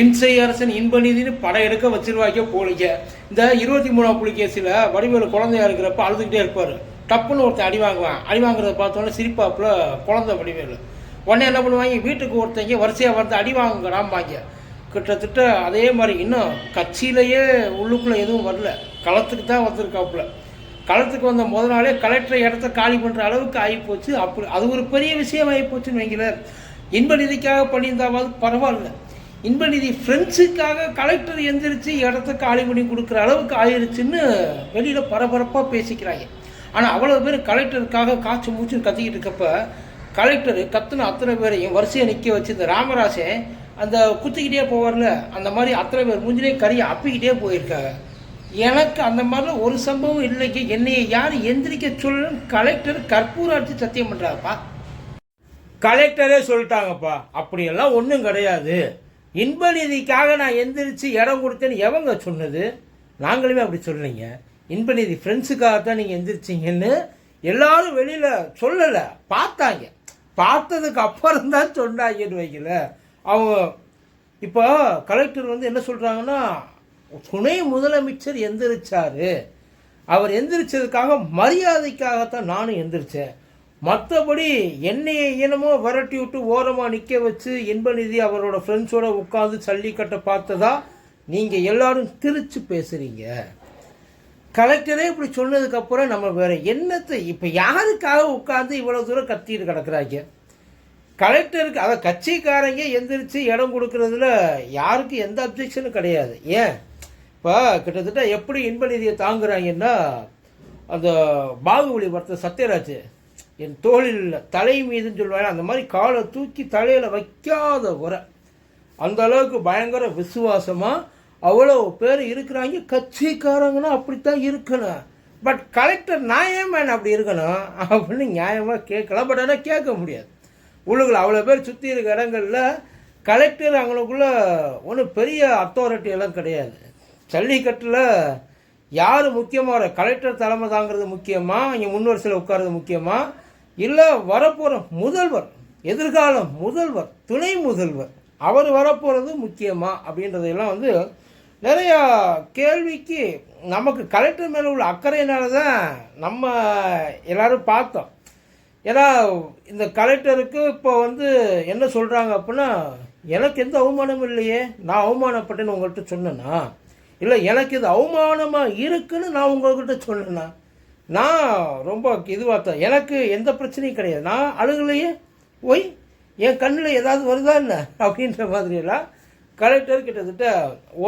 இன்சை அரசன் இன்ப நீதினு படம் எடுக்க வச்சிருவாங்க போலிக்க இந்த இருபத்தி மூணாம் புலிகேசில் வடிவேலு குழந்தையா இருக்கிறப்ப அழுதுகிட்டே இருப்பார். டப்புன்னு ஒருத்தன் அடி வாங்குவான். அடி வாங்குறத பார்த்தோன்னே சிரிப்பாப்புல குழந்தை வடிவேலு. உடனே என்ன பண்ணுவாங்க? வீட்டுக்கு ஒருத்தங்க வரிசையாக வந்து அடி வாங்குறாம்பாங்க. கிட்டத்தட்ட அதே மாதிரி இன்னும் கட்சியிலேயே உள்ளுக்குள்ளே எதுவும் வரல. களத்துக்கு தான் வந்திருக்காப்புல. களத்துக்கு வந்த முத நாளே கலெக்டர் இடத்த காலி பண்ணுற அளவுக்கு ஆகிப்போச்சு அப்படி அது ஒரு பெரிய விஷயம் ஆகிப்போச்சுன்னு வைங்களேன். இன்ப நிதிக்காக பண்ணியிருந்தாவது பரவாயில்ல. இன்ப நிதி ஃப்ரெண்ட்ஸுக்காக கலெக்டர் எந்திரிச்சு இடத்த காலி பண்ணி கொடுக்குற அளவுக்கு ஆயிடுச்சுன்னு வெளியில் பரபரப்பாக பேசிக்கிறாங்க. ஆனால் அவ்வளோ பேர் கலெக்டருக்காக காய்ச்சி மூச்சு கத்திக்கிட்டு இருக்கப்ப கலெக்டர் கத்துன அத்தனை பேரையும் வரிசையை நிற்க வச்சு இந்த ராமராசன் அந்த குத்திக்கிட்டே போவார்ல அந்த மாதிரி அத்தனை பேர் மூஞ்சிலே கறியை அப்பிக்கிட்டே போயிருக்காங்க எனக்கு அந்த மாதிரிலாம் ஒரு சம்பவம் இல்லைங்க. என்னையை யார் எந்திரிக்க சொல்லணும்னு கலெக்டர் கற்பூரம் அடிச்சு சத்தியம் பண்ணுறாங்கப்பா கலெக்டரே சொல்லிட்டாங்கப்பா. அப்படியெல்லாம் ஒன்றும் கிடையாது. இன்ப நிதிக்காக நான் எந்திரிச்சு இடம் கொடுத்தேன்னு எவங்க சொன்னது? நாங்களுமே அப்படி சொல்லலைங்க. இன்ப நிதி ஃப்ரெண்ட்ஸுக்காக தான் நீங்கள் எந்திரிச்சிங்கன்னு எல்லாரும் வெளியில் சொல்லலை பார்த்தாங்க. பார்த்ததுக்கு அப்புறம் தான் சொன்னாங்கன்னு வைக்கல. அவங்க இப்போ கலெக்டர் வந்து என்ன சொல்கிறாங்கன்னா துணை முதலமைச்சர் எந்திரிச்சாரு. அவர் எந்திரிச்சதுக்காக மரியாதைக்காகத்தான் நானும் எந்திரிச்சேன். மற்றபடி என்னையை இனமோ விரட்டி விட்டு ஓரமாக நிற்க வச்சு இன்பநிதி அவரோட ஃப்ரெண்ட்ஸோட உட்காந்து சல்லிக்கட்டை பார்த்ததா நீங்கள் எல்லாரும் திரிச்சு பேசுகிறீங்க கலெக்டரே இப்படி சொன்னதுக்கப்புறம் நம்ம வேற என்னத்தை இப்போ யாருக்காக உட்காந்து இவ்வளோ தூரம் கத்திட்டு கிடக்குறாங்க? கலெக்டருக்கு அதை கட்சிக்காரங்க எந்திரிச்சு இடம் கொடுக்கறதுல யாருக்கும் எந்த அப்ஜெக்ஷனும் கிடையாது. ஏன்? இப்போ கிட்டத்தட்ட எப்படி இன்ப நிதியை தாங்குறாங்கன்னா அந்த பாகுபலி படத்தை சத்யராஜ் என் தோளில் தலை மீதுன்னு சொல்லுவாங்க. அந்த மாதிரி காலை தூக்கி தலையில் வைக்காத குறை அந்த அளவுக்கு பயங்கர விசுவாசமாக அவ்வளோ பேர் இருக்கிறாங்க. கட்சிக்காரங்கன்னா அப்படித்தான் இருக்கணும். பட் கலெக்டர் நான் ஏன் மேன் அப்படி இருக்கணும்? அப்படின்னு நியாயமாக கேட்கலாம். பட் ஆனால் கேட்க முடியாது. உள்ளுக்குள்ள அவ்வளோ பேர் சுற்றி இருக்க இடங்களில் கலெக்டர் அவங்களுக்குள்ள ஒன்றும் பெரிய அத்தாரிட்டி எல்லாம் கிடையாது. ஜல்லிக்கட்டில் யார் முக்கியமாக கலெக்டர் தலைமை தாங்கிறது முக்கியமாக இங்கே முன்வரிசையில் உட்கார்றது முக்கியமாக இல்லை வரப்போகிற முதல்வர் எதிர்காலம் முதல்வர் துணை முதல்வர் அவர் வரப்போகிறது முக்கியமா அப்படின்றதெல்லாம் வந்து நிறையா கேள்விக்கு நமக்கு கலெக்டர் மேலே உள்ள அக்கறையினால தான் நம்ம எல்லோரும் பார்த்தோம். ஏன்னா இந்த கலெக்டருக்கு இப்போ வந்து என்ன சொல்கிறாங்க அப்படின்னா எனக்கு எந்த அவமானமும் இல்லையே நான் அவமானப்பட்டேன்னு உங்கள்கிட்ட சொன்னேன்னா இல்லை எனக்கு இது அவமானமாக இருக்குன்னு நான் உங்கள்கிட்ட சொன்னேன்னா நான் ரொம்ப இதுவாக தான். எனக்கு எந்த பிரச்சனையும் கிடையாது. நான் அழுகலையே ஒய் என் கண்ணில் ஏதாவது வருதா என்ன? அப்படின்ற மாதிரியெல்லாம் கலெக்டர் கிட்டத்தட்ட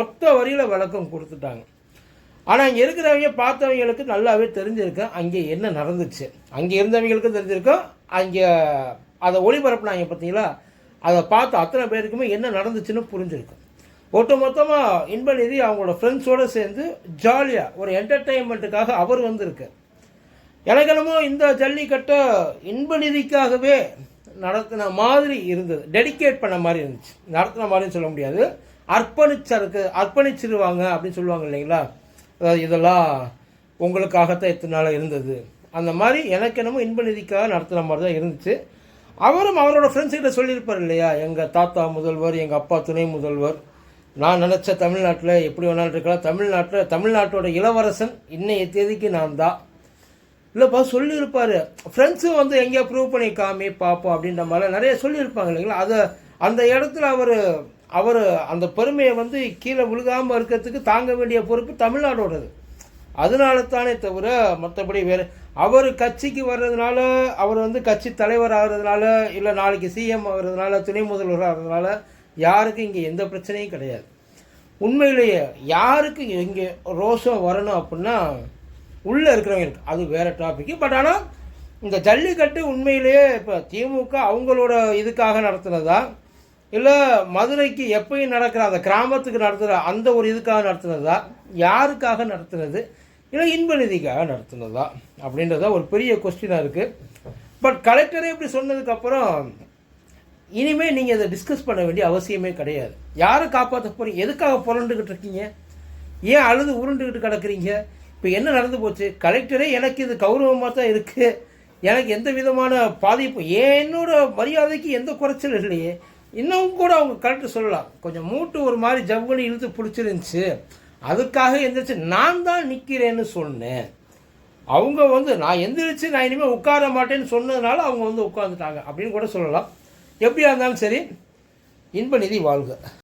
ஒத்த வரியில் விளக்கம் கொடுத்துட்டாங்க. ஆனால் இங்கே இருக்கிறவங்க பார்த்தவங்களுக்கு நல்லாவே தெரிஞ்சிருக்கும் அங்கே என்ன நடந்துச்சு. அங்கே இருந்தவங்களுக்கும் தெரிஞ்சிருக்கும் அங்கே அதை ஒளிபரப்புனாங்க பார்த்தீங்களா அதை பார்த்து அத்தனை பேருக்குமே என்ன நடந்துச்சுன்னு புரிஞ்சிருக்கும் ஒட்டு மொத்தமாக இன்பநிதி அவங்களோட ஃப்ரெண்ட்ஸோடு சேர்ந்து ஜாலியாக ஒரு என்டர்டெயின்மெண்ட்டுக்காக அவர் வந்திருக்கு எனக்கு இந்த ஜல்லிக்கட்டை இன்பநிதிக்காகவே நடத்தின மாதிரி இருந்தது. டெடிகேட் பண்ண மாதிரி இருந்துச்சு. நடத்தின மாதிரின்னு சொல்ல முடியாது. அர்ப்பணிச்சருக்கு அர்ப்பணிச்சிருவாங்க அப்படின்னு சொல்லுவாங்க இல்லைங்களா? அதாவது இதெல்லாம் உங்களுக்காகத்தான் இத்தனை நாள் இருந்தது. அந்த மாதிரி எனக்கு என்னமோ இன்ப நிதிக்காக நடத்துகிற மாதிரி தான் இருந்துச்சு. அவரும் அவரோட ஃப்ரெண்ட்ஸ்கிட்ட சொல்லியிருப்பார் இல்லையா? எங்கள் தாத்தா முதல்வர் எங்கள் அப்பா துணை முதல்வர். நான் நினச்ச தமிழ்நாட்டில் எப்படி வேணாலும் இருக்கலாம். தமிழ்நாட்டில் தமிழ்நாட்டோட இளவரசன் இன்னைய தேதிக்கு நான் தான் இல்லைப்பா சொல்லியிருப்பார். ஃப்ரெண்ட்ஸும் வந்து எங்கேயா ப்ரூவ் பண்ணி காமி பார்ப்போம் அப்படின்ற மாதிரிலாம் நிறைய சொல்லியிருப்பாங்க இல்லைங்களா? அதை அந்த இடத்துல அவர் அவர் அந்த பெருமையை வந்து கீழே விழுகாமல் இருக்கிறதுக்கு தாங்க வேண்டிய பொறுப்பு தமிழ்நாடோடது. அதனால தானே தவிர மற்றபடி வேறு அவர் கட்சிக்கு வர்றதுனால அவர் வந்து கட்சி தலைவர் ஆகிறதுனால இல்லை நாளைக்கு சிஎம் ஆகிறதுனால துணை முதல்வர் ஆகிறதுனால யாருக்கும் இங்கே எந்த பிரச்சனையும் கிடையாது. உண்மையிலேயே யாருக்கு இங்கே ரோஷம் வரணும் அப்படின்னா உள்ளே இருக்கிறவங்களுக்கு அது வேறு டாப்பிக்கு பட் ஆனால் இந்த ஜல்லிக்கட்டு உண்மையிலேயே இப்போ திமுக அவங்களோட இதுக்காக நடத்துனதா? இல்லை மதுரைக்கு எப்பயும் நடக்கிற அந்த கிராமத்துக்கு நடத்துகிற அந்த ஒரு இதுக்காக நடத்துனதா? யாருக்காக நடத்துனது? இல்லை இன்ப நிதிக்காக நடத்துனதா? அப்படின்றத ஒரு பெரிய கொஸ்டினாக இருக்குது பட் கலெக்டரே இப்படி சொன்னதுக்கப்புறம் இனிமேல் நீங்கள் இதை டிஸ்கஸ் பண்ண வேண்டிய அவசியமே கிடையாது. யாரை காப்பாற்ற போகிறீங்க எதுக்காக புரண்டுக்கிட்டு இருக்கீங்க? ஏன் அழுது உருண்டுக்கிட்டு கிடக்குறீங்க? இப்போ என்ன நடந்து போச்சு? கலெக்டரே எனக்கு இது கௌரவமாக தான் இருக்குது எனக்கு எந்த விதமான பாதிப்பு என்னோட மரியாதைக்கு எந்த குறைச்சல் இல்லையே. இன்னும் கூட அவங்க கரெக்டாக சொல்லலாம். கொஞ்சம் மூட்டு ஒரு மாதிரி ஜவ்வுன்னு இழுத்து பிடிச்சிருந்துச்சு. அதுக்காக எந்திரிச்சு நான் தான் நிற்கிறேன்னு சொன்னேன். அவங்க வந்து நான் எந்திரிச்சு நான் இனிமேல் உட்கார மாட்டேன்னு சொன்னதுனால அவங்க வந்து உட்காந்துட்டாங்க அப்படின்னு கூட சொல்லலாம். எப்படியா இருந்தாலும் சரி இன்ப நிதி வாழ்க.